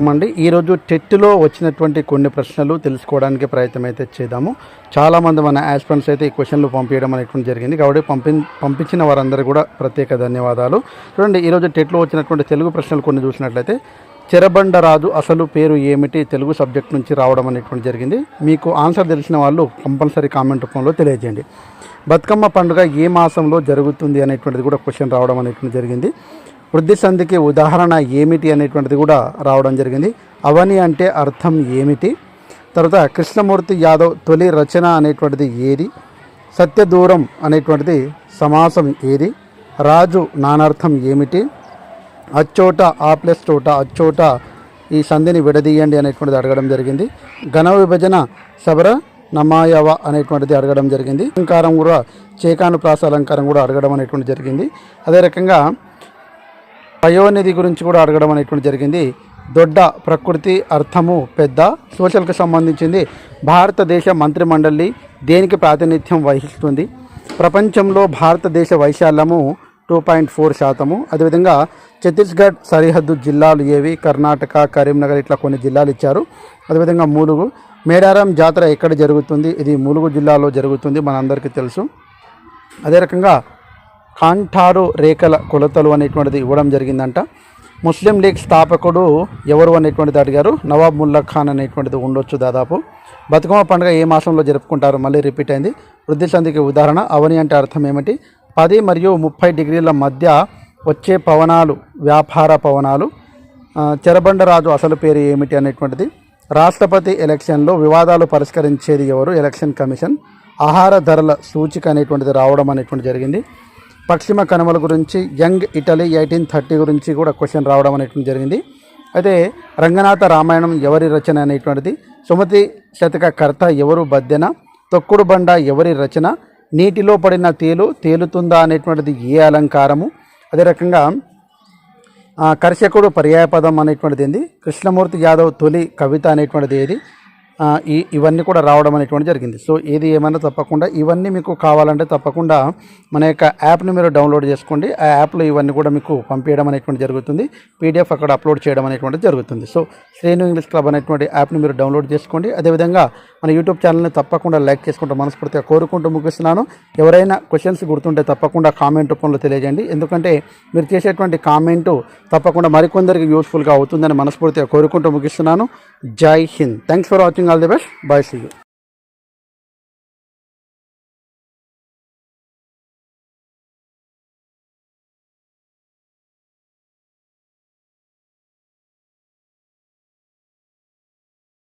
అండి ఈరోజు టెట్లో వచ్చినటువంటి కొన్ని ప్రశ్నలు తెలుసుకోవడానికి ప్రయత్నం అయితే చేద్దాము చాలామంది మన యాస్పెంట్స్ అయితే ఈ క్వశ్చన్లు పంపించడం అనేటువంటి జరిగింది. కాబట్టి పంపి పంపించిన వారందరూ కూడా ప్రత్యేక ధన్యవాదాలు. చూడండి ఈరోజు టెట్లో వచ్చినటువంటి తెలుగు ప్రశ్నలు కొన్ని చూసినట్లయితే చెరబండరాజు అసలు పేరు ఏమిటి తెలుగు సబ్జెక్ట్ నుంచి రావడం అనేటువంటి జరిగింది. మీకు ఆన్సర్ తెలిసిన వాళ్ళు కంపల్సరీ కామెంట్ రూపంలో తెలియజేయండి. బతుకమ్మ పండుగ ఏ మాసంలో జరుగుతుంది అనేటువంటిది కూడా క్వశ్చన్ రావడం అనేటువంటి జరిగింది. వృద్ధి సంధికి ఉదాహరణ ఏమిటి అనేటువంటిది కూడా రావడం జరిగింది. అవని అంటే అర్థం ఏమిటి? తర్వాత కృష్ణమూర్తి యాదవ్ తొలి రచన అనేటువంటిది ఏది? సత్యదూరం అనేటువంటిది సమాసం ఏది? రాజు నానార్థం ఏమిటి? అచ్చోట ఆ ప్లస్ చోట అచ్చోట ఈ సంధిని విడదీయండి అనేటువంటిది అడగడం జరిగింది. ఘన విభజన శబర నమాయవ అనేటువంటిది అడగడం జరిగింది. అలంకారం కూడా చేకాను ప్రాస అలంకారం కూడా అడగడం అనేటువంటి జరిగింది. అదే రకంగా వయోనిధి గురించి కూడా అడగడం అనేటువంటి జరిగింది. దొడ్డ ప్రకృతి అర్థము పెద్ద. సోషల్కి సంబంధించింది భారతదేశ మంత్రిమండలి దేనికి ప్రాతినిధ్యం వహిస్తుంది? ప్రపంచంలో భారతదేశ వైశాల్యము టూ పాయింట్ ఫోర్ శాతము. అదేవిధంగా ఛత్తీస్గఢ్ సరిహద్దు జిల్లాలు ఏవి? కర్ణాటక కరీంనగర్ ఇట్లా కొన్ని జిల్లాలు ఇచ్చారు. అదేవిధంగా మూలుగు. మేడారం జాతర ఎక్కడ జరుగుతుంది? ఇది ములుగు జిల్లాలో జరుగుతుంది. మనందరికీ తెలుసు. అదే రకంగా కాంఠారు రేఖల కొలతలు అనేటువంటిది ఇవ్వడం జరిగిందంట. ముస్లిం లీగ్ స్థాపకుడు ఎవరు అనేటువంటిది అడిగారు. నవాబ్ ముల్లా ఖాన్ అనేటువంటిది ఉండొచ్చు దాదాపు. బతుకమ్మ పండుగ ఏ మాసంలో జరుపుకుంటారు మళ్ళీ రిపీట్ అయింది. వృద్ధి సంధికి ఉదాహరణ అవని అంటే అర్థం ఏమిటి? పది మరియు ముప్పై డిగ్రీల మధ్య వచ్చే పవనాలు వ్యాపార పవనాలు చెరబండరాజు అసలు పేరు ఏమిటి అనేటువంటిది? రాష్ట్రపతి ఎలక్షన్లో వివాదాలు పరిష్కరించేది ఎవరు? Election commission. ఆహార ధరల సూచిక అనేటువంటిది రావడం అనేటువంటి జరిగింది. పశ్చిమ కనుమల గురించి యంగ్ ఇటలీ ఎయిటీన్ థర్టీ గురించి కూడా క్వశ్చన్ రావడం అనేటువంటి జరిగింది. అయితే రంగనాథ రామాయణం ఎవరి రచన అనేటువంటిది సుమతి శతక కర్త ఎవరు బద్దెన తొక్కుడు బండ ఎవరి రచన నీటిలో పడిన తేలు తేలుతుందా అనేటువంటిది ఏ అలంకారము అదే రకంగా కర్షకుడు పర్యాయపదం అనేటువంటిది ఏంది కృష్ణమూర్తి యాదవ్ తొలి కవిత అనేటువంటిది ఏది ఇవన్నీ కూడా రావడం అనేటువంటి జరిగింది. సో ఏది ఏమైనా తప్పకుండా ఇవన్నీ మీకు కావాలంటే తప్పకుండా మన యొక్క యాప్ని మీరు డౌన్లోడ్ చేసుకోండి. ఆ యాప్లో ఇవన్నీ కూడా మీకు పంపించడం అనేటువంటి జరుగుతుంది. పీడిఎఫ్ అక్కడ అప్లోడ్ చేయడం అనేటువంటి జరుగుతుంది. సో శ్రేణు ఇంగ్లీష్ క్లబ్ అనేటువంటి యాప్ని మీరు డౌన్లోడ్ చేసుకోండి. అదేవిధంగా మన యూట్యూబ్ ఛానల్ని తప్పకుండా లైక్ చేసుకుంటూ మనస్ఫూర్తిగా కోరుకుంటూ ముగిస్తున్నాను. ఎవరైనా క్వశ్చన్స్ గుర్తుంటే తప్పకుండా కామెంట్ రూపంలో తెలియజేయండి. ఎందుకంటే మీరు చేసేటువంటి కామెంటు తప్పకుండా మరికొందరికి యూస్ఫుల్గా అవుతుందని మనస్ఫూర్తిగా కోరుకుంటూ ముగిస్తున్నాను. Jai Hind. Thanks for watching signal देवे बैस इंच